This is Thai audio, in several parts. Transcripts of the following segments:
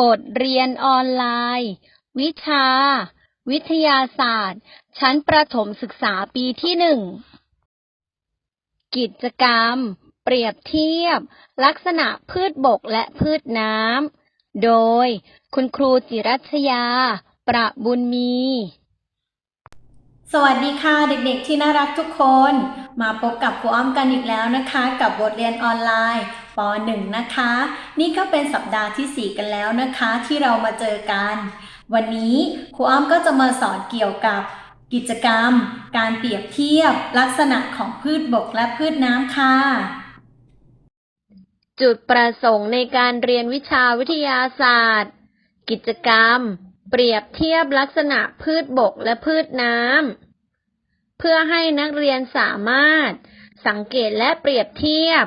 บทเรียนออนไลน์ วิชา วิทยาศาสตร์ ชั้นประถมศึกษาปีที่หนึ่ง กิจกรรม เปรียบเทียบ ลักษณะพืชบกและพืชน้ำ โดยคุณครูจิรัชยา ประบุญมี สวัสดีค่ะเด็กๆที่น่ารักทุกคน มาพบกับครูอ้อมกันอีกแล้วนะคะ กับบทเรียนออนไลน์ ป .1 นะคะ นี่ก็เป็นสัปดาห์ที่ 4 กันแล้วนะคะ ที่เรามาเจอกัน วันนี้ครูอ้อมก็จะมาสอนเกี่ยวกับกิจกรรม การเปรียบเทียบลักษณะของพืชบกและพืชน้ำค่ะ จุดประสงค์ในการเรียนวิชาวิทยาศาสตร์ กิจกรรม เปรียบเทียบลักษณะพืชบกและพืชน้ำเพื่อให้นักเรียนสามารถสังเกตและเปรียบเทียบ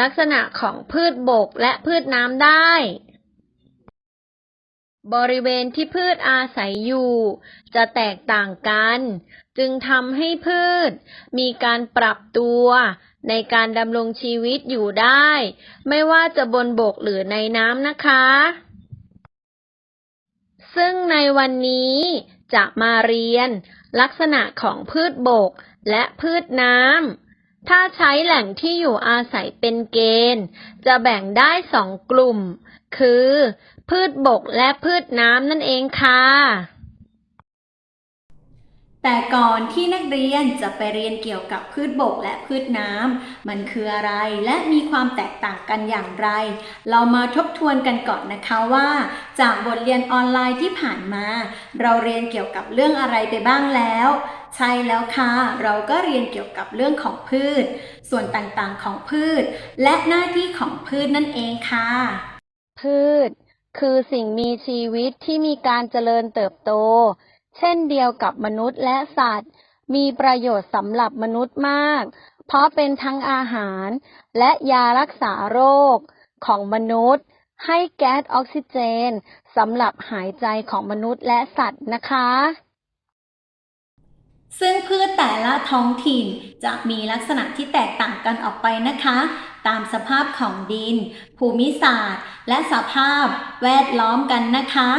ลักษณะของพืชบกและพืชน้ำได้ บริเวณที่พืชอาศัยอยู่ จะแตกต่างกัน จึงทำให้พืช มีการปรับตัวในการดำรงชีวิตอยู่ได้ ไม่ว่าจะบนบกหรือในน้ำนะคะ ซึ่งในวันนี้จะมาเรียนลักษณะของพืชบกและพืชน้ำ ถ้าใช้แหล่งที่อยู่อาศัยเป็นเกณฑ์ จะแบ่งได้สองกลุ่ม คือ พืชบกและพืชน้ำนั่นเองค่ะ แต่ก่อนที่นักเรียนจะไปเรียนเกี่ยวกับพืชบกและพืชน้ำ มันคืออะไรและมีความแตกต่างกันอย่างไร เรามาทบทวนกันก่อนนะคะว่า จากบทเรียนออนไลน์ที่ผ่านมา เราเรียนเกี่ยวกับเรื่องอะไรไปบ้างแล้ว ใช่แล้วค่ะ เราก็เรียนเกี่ยวกับเรื่องของพืช ส่วนต่างๆของพืช และหน้าที่ของพืชนั่นเองค่ะ พืช คือสิ่งมีชีวิตที่มีการเจริญเติบโต เช่นเดียวกับมนุษย์และสัตว์ มีประโยชน์สำหรับมนุษย์มาก เพราะเป็นทั้งอาหารและยารักษาโรคของมนุษย์ ให้แก๊สออกซิเจนสำหรับหายใจของมนุษย์และสัตว์นะคะ ซึ่งพืชแต่ละท้องถิ่นจะมีลักษณะที่แตกต่างกันออกไปนะคะ ตามสภาพของดิน ภูมิศาสตร์ และสภาพแวดล้อมกันนะคะ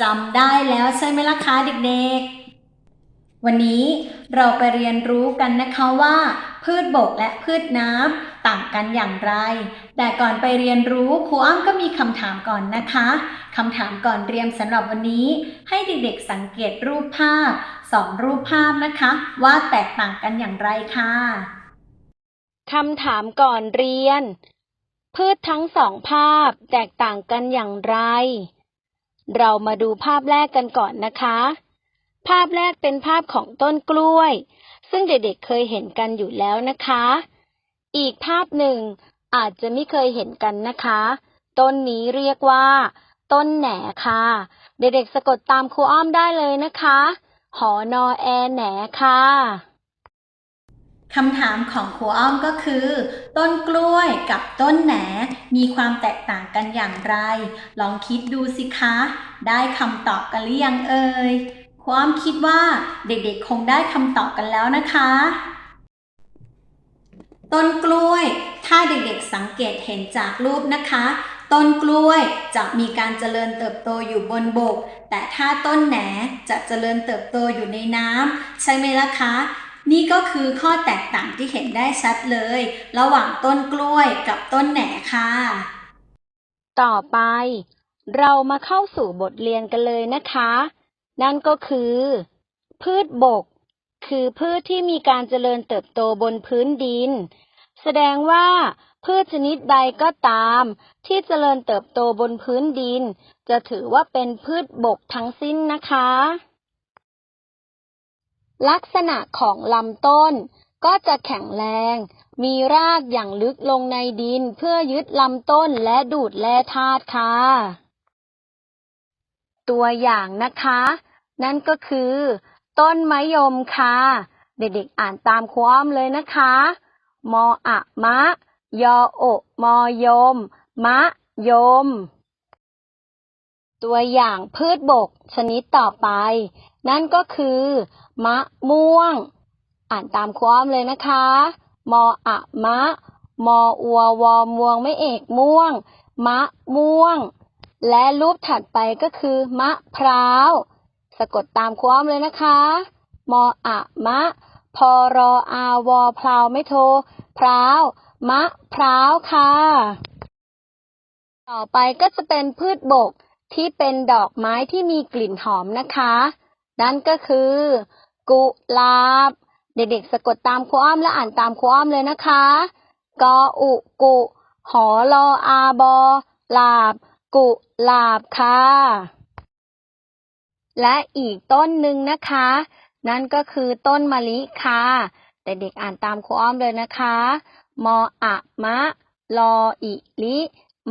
จำได้แล้วใช่ไหมล่ะคะเด็กๆ วันนี้เราไปเรียนรู้กันนะคะว่า พืชบกและพืชน้ำต่างกันอย่างไร แต่ก่อนไปเรียนรู้ครูอ้อมก็มีคำถามก่อนนะคะคำถามก่อนเรียนสำหรับวันนี้ ให้เด็กๆสังเกตรูปภาพสองรูปภาพนะคะ ว่าแตกต่างกันอย่างไรค่ะคำถามก่อนเรียน พืชทั้งสองภาพแตกต่างกันอย่างไร เรามาดูภาพแรกกันก่อนนะคะ ภาพแรกเป็นภาพของต้นกล้วย ซึ่งเด็กๆเคยเห็นกันอยู่แล้วนะคะ อีกภาพหนึ่งอาจจะไม่เคยเห็นกันนะคะ ต้นนี้เรียกว่า ต้นแหนค่ะ เด็กๆสะกดตามครูอ้อมได้เลยนะคะ หอนอแอแหนค่ะ คำถามของครูอ้อมก็คือ ต้นกล้วยกับต้นแหนมีความแตกต่างกันอย่างไร ลองคิดดูสิคะ ได้คำตอบกันหรือยังเอ่ยครูอ้อมคิดว่าเด็กๆคงได้คำตอบกันแล้วนะคะ ต้นกล้วย ถ้าเด็กๆสังเกตเห็นจากรูปนะคะ ต้นกล้วยจะมีการเจริญเติบโตอยู่บนบก แต่ถ้าต้นแหนจะเจริญเติบโตอยู่ในน้ำใช่ไหมล่ะคะ นี่ก็คือข้อแตกต่างที่เห็นได้ชัดเลย ระหว่างต้นกล้วยกับต้นแหน่ค่ะ ต่อไป เรามาเข้าสู่บทเรียนกันเลยนะคะ นั่นก็คือ พืชบก คือพืชที่มีการเจริญเติบโตบนพื้นดิน แสดงว่าพืชชนิดใดก็ตาม ที่เจริญเติบโตบนพื้นดิน จะถือว่าเป็นพืชบกทั้งสิ้นนะคะ ลักษณะของลำต้นก็จะแข็งแรง มีรากอย่างลึกลงในดินเพื่อยึดลำต้นและดูดแร่ธาตุค่ะ ตัวอย่างนะคะ นั่นก็คือ ต้นมะยมค่ะ เด็กๆอ่านตามความเลยนะคะ มออะมะ ยอโอมอยม มะยม ตัวอย่างพืชบกชนิดต่อไป นั่นก็คือ มะม่วง อ่านตามความเลยนะคะ มออะมะ มออัววอมวงไม่เอกม่วง มะม่วง และรูปถัดไปก็คือ มะพร้าว สะกดตามความเลยนะคะ มออะมะ พอรออาวอพราวไม่โท พร้าว มะพร้าวค่ะ ต่อไปก็จะเป็นพืชบก ที่เป็นดอกไม้ที่มีกลิ่นหอมนะคะ นั่นก็คือ กุหลาบ เด็กๆสะกดตามครูอ้อมและอ่านตามครูอ้อมเลยนะคะ กออุกุ หอลออาบอลาบ กุหลาบค่ะ และอีกต้นหนึ่งนะคะ นั่นก็คือต้นมะลิค่ะเด็กๆอ่านตามครูอ้อมเลยนะคะ มออะมะ ลออิลิ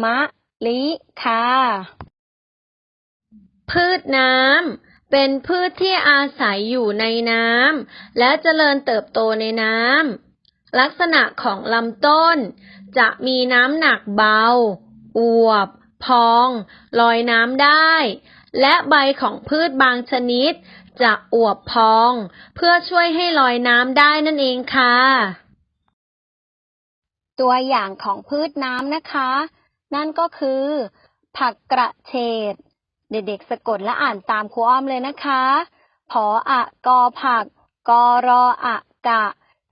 มะลิค่ะ พืชน้ำ เป็นพืชที่อาศัยอยู่ในน้ำและเจริญเติบโตในน้ำ ลักษณะของลำต้น จะมีน้ำหนักเบา อวบ พอง ลอยน้ำได้ และใบของพืชบางชนิด จะอวบพอง เพื่อช่วยให้ลอยน้ำได้นั่นเองค่ะ ตัวอย่างของพืชน้ำนะคะ นั่นก็คือ ผักกระเฉด เด็กๆสะกดและอ่านตามครูอ้อมเลยนะคะ ผออะกอผัก กอรออะกะ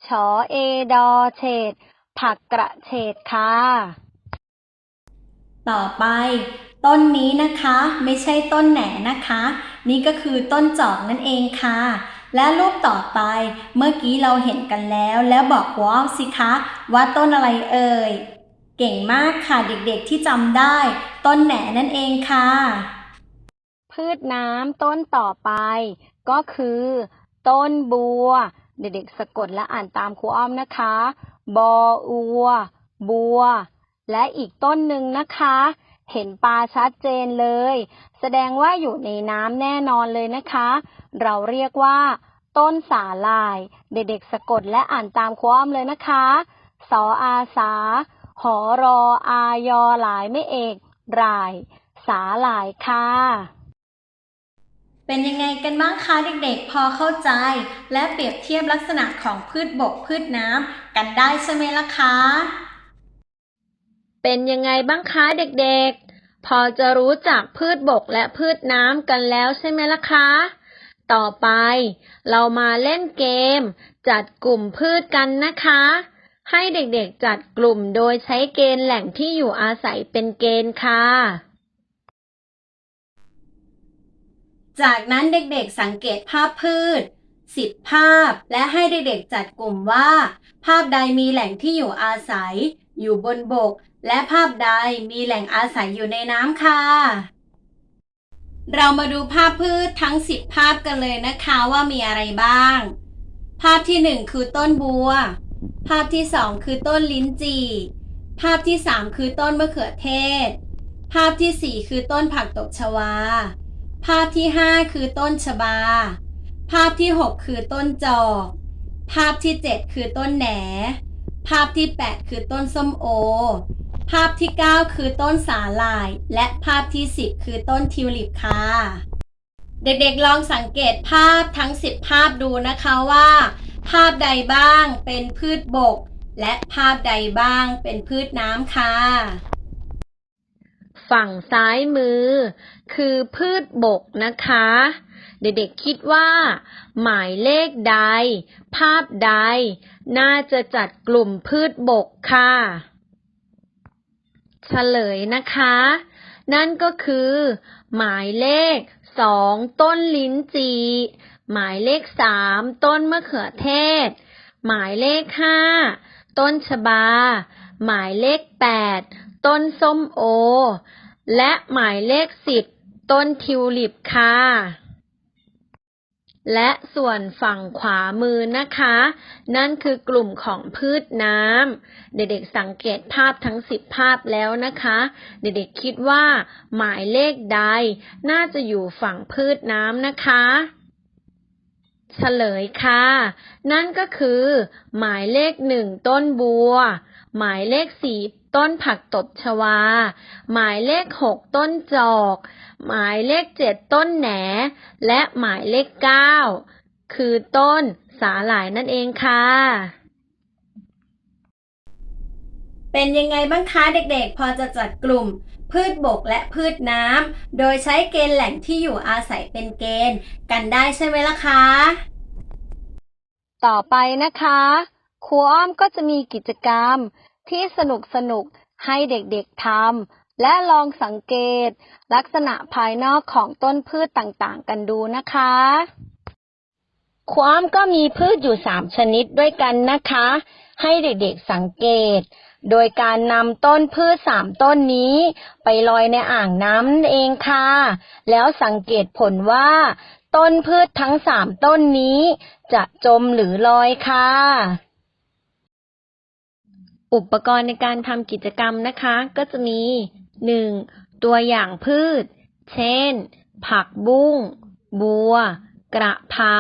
ชอเอดอเฉด ผักกระเฉดค่ะ ต่อไป ต้นนี้นะคะ ไม่ใช่ต้นแหนนะคะ นี่ก็คือต้นจอกนั่นเองค่ะ และรูปต่อไป เมื่อกี้เราเห็นกันแล้ว แล้วบอกหัวอ้อมสิคะ ว่าต้นอะไรเอ่ย เก่งมากค่ะเด็กๆที่จำได้ ต้นแหนนั่นเองค่ะ พืชน้ำต้นต่อไป ก็คือ ต้นบัว เด็กๆสะกดและอ่านตามครูอ้อมนะคะ บออัว บัว และอีกต้นหนึ่งนะคะ เห็นปลาชัดเจนเลย แสดงว่าอยู่ในน้ำแน่นอนเลยนะคะ เราเรียกว่า ต้นสาลาย เด็กๆสะกดและอ่านตามครูอ้อมเลยนะคะสออาสา หอรออายอหลายไม่เอกราย สาหลายค่ะ เป็นยังไงกันบ้างคะเด็กๆ พอเข้าใจ และเปรียบเทียบลักษณะของพืชบกพืชน้ำกันได้ใช่ไหมล่ะคะ เป็นยังไงบ้างคะเด็กๆ พอจะรู้จักพืชบกและพืชน้ำกันแล้วใช่ไหมล่ะคะ ต่อไป เรามาเล่นเกม จัดกลุ่มพืชกันนะคะ ให้เด็กๆจัดกลุ่มโดยใช้เกณฑ์แหล่งที่อยู่อาศัยเป็นเกณฑ์ค่ะ จากนั้นเด็กๆสังเกตภาพพืช 10 ภาพ และให้เด็กๆจัดกลุ่มว่า ภาพใดมีแหล่งที่อยู่อาศัย อยู่บนบก และภาพใดมีแหล่งอาศัยอยู่ในน้ำค่ะ เรามาดูภาพพืชทั้ง 10 ภาพกันเลยนะคะว่ามีอะไรบ้าง ภาพที่ 1 คือต้นบัว ภาพที่ 2 คือต้นลิ้นจี่ ภาพที่ 3 คือต้นมะเขือเทศ ภาพที่ 4 คือต้นผักตบชวา ภาพที่ 5 คือต้นชบา ภาพที่ 6 คือต้นจอก ภาพที่ 7 คือต้นแหน ภาพที่ 8 คือต้นส้มโอ ภาพที่ 9 คือต้นสาหร่าย และภาพที่ 10 คือต้นทิวลิปค่ะ เด็กๆลองสังเกตภาพทั้ง 10 ภาพดูนะคะว่า ภาพใดบ้างเป็นพืชบก และภาพใดบ้างเป็นพืชน้ำค่ะ ฝั่งซ้ายมือ คือพืชบกนะคะ เด็กๆคิดว่า หมายเลขใด ภาพใด น่าจะจัดกลุ่มพืชบกค่ะเฉลยนะคะ นั่นก็คือ หมายเลขสองต้นลิ้นจี หมายเลขสามต้นมะเขือเทศ หมายเลขห้าต้นชบา หมายเลขแปดต้นส้มโอ และหมายเลขสิบต้นทิวลิปค่ะ และส่วนฝั่งขวามือนะคะ นั่นคือกลุ่มของพืชน้ำเด็กๆสังเกตภาพทั้งสิบภาพแล้วนะคะ เด็กๆคิดว่า หมายเลขใด น่าจะอยู่ฝั่งพืชน้ำนะคะเฉลยค่ะ นั่นก็คือ หมายเลขหนึ่งต้นบัว หมายเลขสี่ ต้นผักตบชวา หมายเลขหกต้นจอก หมายเลขเจ็ดต้นแหน และหมายเลขเก้าคือต้นสาหร่ายนั่นเองค่ะ เป็นยังไงบ้างคะเด็กๆ พอจะจัดกลุ่ม พืชบกและพืชน้ำ โดยใช้เกณฑ์แหล่งที่อยู่อาศัยเป็นเกณฑ์ กันได้ใช่ไหมล่ะคะ ต่อไปนะคะครูอ้อมก็จะมีกิจกรรม ที่สนุกสนุกๆให้เด็กๆทำและลองสังเกต ลักษณะภายนอกของต้นพืชต่างๆ กันดูนะคะครูอ้อมก็มีพืชอยู่สามชนิดด้วยกันนะคะ ให้เด็กๆสังเกต โดยการนำต้นพืชสามต้นนี้ ไปลอยในอ่างน้ำเองค่ะ แล้วสังเกตผลว่า ต้นพืชทั้งสามต้นนี้ จะจมหรือลอยค่ะ อุปกรณ์ในการทำกิจกรรมนะคะ ก็จะมี 1. ตัวอย่างพืช เช่น ผักบุ้ง บัว กระเพรา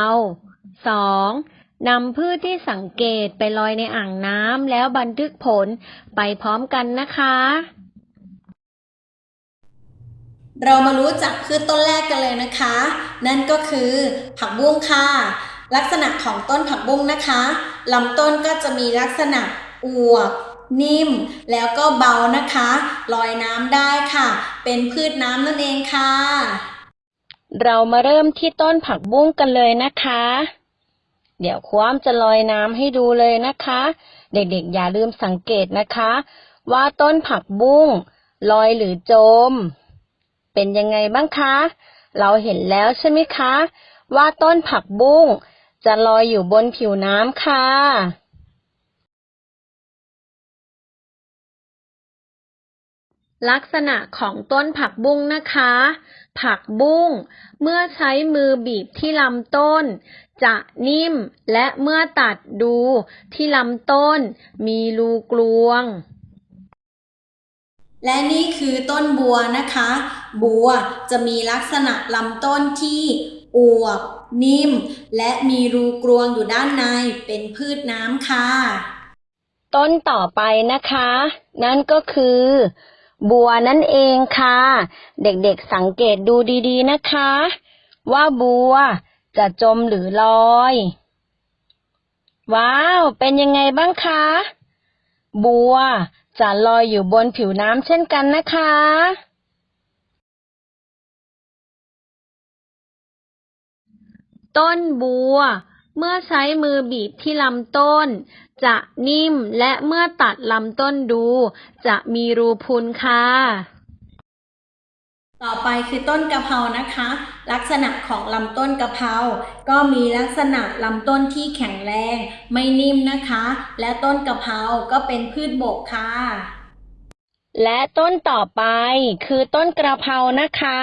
2. นำพืชที่สังเกตไปลอยในอ่างน้ำแล้วบันทึกผลไปพร้อมกันนะคะ เรามารู้จักพืชต้นแรกกันเลยนะคะ นั่นก็คือผักบุ้งค่ะ ลักษณะของต้นผักบุ้งนะคะลำต้นก็จะมีลักษณะ อวบนิ่ม แล้วก็เบานะคะลอยน้ำได้ค่ะ เป็นพืชน้ำนั่นเองค่ะ เรามาเริ่มที่ต้นผักบุ้งกันเลยนะคะ เดี๋ยวความจะลอยน้ำให้ดูเลยนะคะ เด็กๆ อย่าลืมสังเกตนะคะ ว่าต้นผักบุ้งลอยหรือจม เป็นยังไงบ้างคะ เราเห็นแล้วใช่ไหมคะ ว่าต้นผักบุ้งจะลอยอยู่บนผิวน้ำค่ะ ลักษณะของต้นผักบุ้งนะคะ ผักบุ้ง เมื่อใช้มือบีบที่ลำต้น จะนิ่มและเมื่อตัดดูที่ลำต้น มีรูกลวง และนี่คือต้นบัวนะคะ บัวจะมีลักษณะลำต้นที่อวบนิ่ม และมีรูกรวงอยู่ด้านในเป็นพืชน้ำค่ะ ต้นต่อไปนะคะ นั่นก็คือ บัวนั่นเองค่ะ เด็กๆสังเกตดูดีๆนะคะ ว่าบัวจะจมหรือลอย ว้าว เป็นยังไงบ้างคะ บัวจะลอยอยู่บนผิวน้ำเช่นกันนะคะต้นบัว เมื่อใช้มือบีบที่ลำต้น จะนิ่มและเมื่อตัดลำต้นดู จะมีรูพุนค่ะ ต่อไปคือต้นกะเพรานะคะ ลักษณะของลำต้นกะเพรา ก็มีลักษณะลำต้นที่แข็งแรง ไม่นิ่มนะคะ และต้นกะเพราก็เป็นพืชบกค่ะ และต้นต่อไปคือต้นกระเพรานะคะ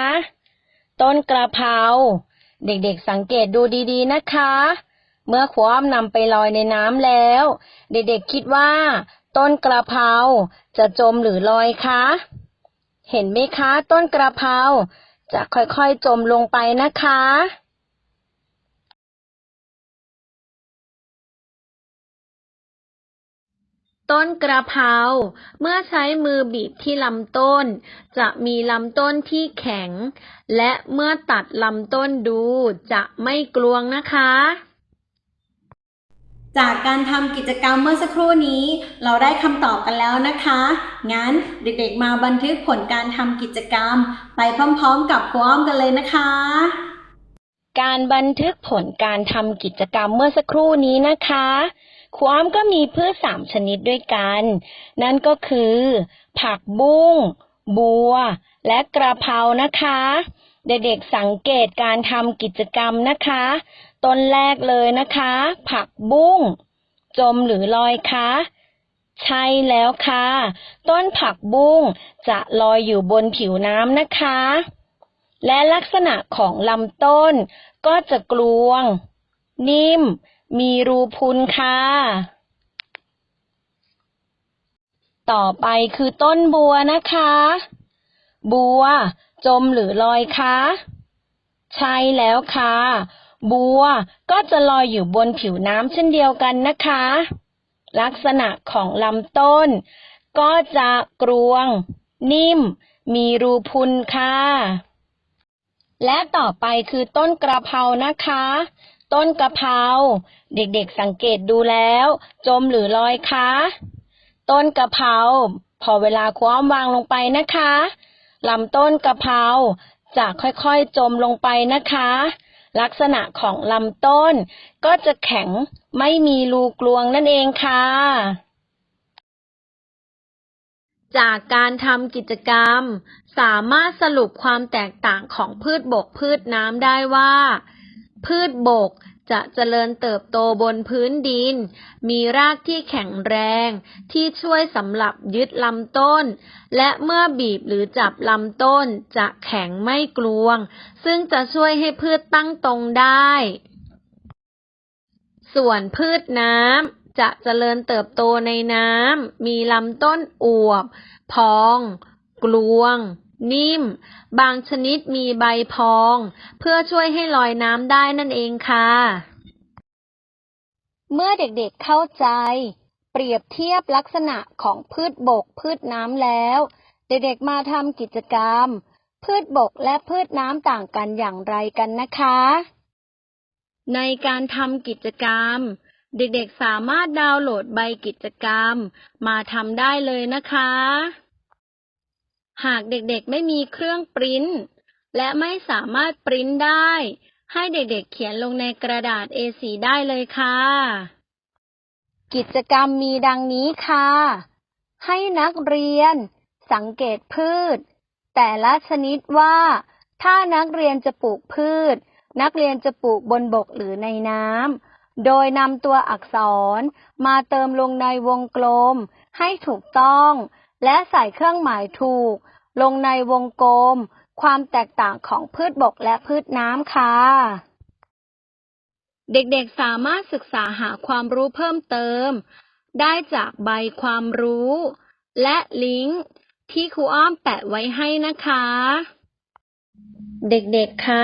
ต้นกระเพราเด็กๆสังเกตดูดีๆนะคะ เมื่อความนำไปลอยในน้ำแล้ว เด็กๆคิดว่า ต้นกระเพราจะจมหรือลอยคะ เห็นไหมคะต้นกระเพราจะค่อยๆจมลงไปนะคะต้นกระเพราเมื่อใช้มือบีบที่ลำต้น จะมีลำต้นที่แข็ง และเมื่อตัดลำต้นดูจะไม่กลวงนะคะ จากการทำกิจกรรมเมื่อสักครู่นี้ เราได้คำตอบกันแล้วนะคะ งั้นเด็กๆมาบันทึกผลการทำกิจกรรม ไปพร้อมๆกับพร้อมกันเลยนะคะ การบันทึกผลการทำกิจกรรมเมื่อสักครู่นี้นะคะความก็มีพืชสามชนิดด้วยกัน นั่นก็คือ ผักบุ้ง บัว และกระเพรานะคะ เด็กๆสังเกตการทำกิจกรรมนะคะ ต้นแรกเลยนะคะ ผักบุ้ง จมหรือลอยคะใช่แล้วค่ะ ต้นผักบุ้งจะลอยอยู่บนผิวน้ำนะคะ และลักษณะของลำต้น ก็จะกลวง นิ่ม มีรูพุนค่ะ ต่อไปคือต้นบัวนะคะ บัว จมหรือลอยคะ ใช่แล้วค่ะ บัวก็จะลอยอยู่บนผิวน้ำเช่นเดียวกันนะคะ ลักษณะของลำต้น ก็จะกรวง นิ่ม มีรูพุนค่ะ และต่อไปคือต้นกระเพรานะคะ ต้นกระเพราเด็กๆสังเกตดูแล้ว จมหรือลอยคะ ต้นกระเพราพอเวลาคว้ามวางลงไปนะคะ ลำต้นกะเพราจะค่อยๆจมลงไปนะคะ ลักษณะของลำต้น ก็จะแข็งไม่มีรูกลวงนั่นเองค่ะ จากการทำกิจกรรม สามารถสรุปความแตกต่างของพืชบกพืชน้ำได้ว่า พืชบก จะเจริญเติบโตบนพื้นดิน มีรากที่แข็งแรง ที่ช่วยสำหรับยึดลำต้น และเมื่อบีบหรือจับลำต้นจะแข็งไม่กลวง ซึ่งจะช่วยให้พืชตั้งตรงได้ ส่วนพืชน้ำจะเจริญเติบโตในน้ำ มีลำต้นอวบ พอง กลวง นิ่ม บางชนิดมีใบพอง เพื่อช่วยให้ลอยน้ำได้นั่นเองค่ะ เมื่อเด็กๆเข้าใจ เปรียบเทียบลักษณะของพืชบกพืชน้ำแล้ว เด็กๆมาทำกิจกรรม พืชบกและพืชน้ำต่างกันอย่างไรกันนะคะ ในการทำกิจกรรม เด็กๆสามารถดาวน์โหลดใบกิจกรรม มาทำได้เลยนะคะ หากเด็กๆไม่มีเครื่องปริ้นและไม่สามารถปริ้นได้ ให้เด็กๆเขียนลงในกระดาษ A4 ได้เลยค่ะ กิจกรรมมีดังนี้ค่ะ ให้นักเรียน สังเกตพืช แต่ละชนิดว่า ถ้านักเรียนจะปลูกพืช นักเรียนจะปลูกบนบกหรือในน้ำโดยนำตัวอักษรมาเติมลงในวงกลม ให้ถูกต้อง และใส่เครื่องหมายถูก ลงในวงกลม ความแตกต่างของพืชบกและพืชน้ำค่ะ เด็กๆสามารถศึกษาหาความรู้เพิ่มเติม ได้จากใบความรู้ และลิงก์ที่ครูอ้อมแปะไว้ให้นะคะ เด็กๆคะ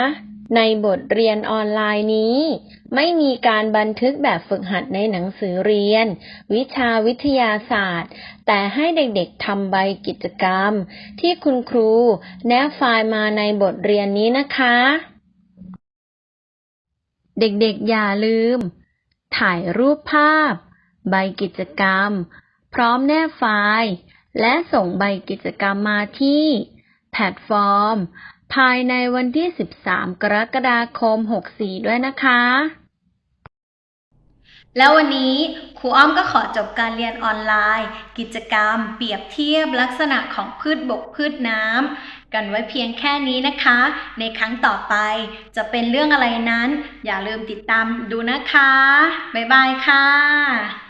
ในบทเรียนออนไลน์นี้ ไม่มีการบันทึกแบบฝึกหัดในหนังสือเรียน วิชาวิทยาศาสตร์ แต่ให้เด็กๆทำใบกิจกรรม ที่คุณครูแนบไฟล์มาในบทเรียนนี้นะคะ เด็กๆอย่าลืม ถ่ายรูปภาพ ใบกิจกรรม พร้อมแนบไฟล์ และส่งใบกิจกรรมมาที่แพลตฟอร์ม ภายในวันที่ 13 กรกฎาคม 64 ด้วยนะคะ แล้ววันนี้ครูอ้อมก็ขอจบการเรียนออนไลน์ กิจกรรม เปรียบเทียบลักษณะของพืชบกพืชน้ำกันไว้เพียงแค่นี้นะคะ ในครั้งต่อไปจะเป็นเรื่องอะไรนั้น อย่าลืมติดตามดูนะคะ บ๊ายบายค่ะ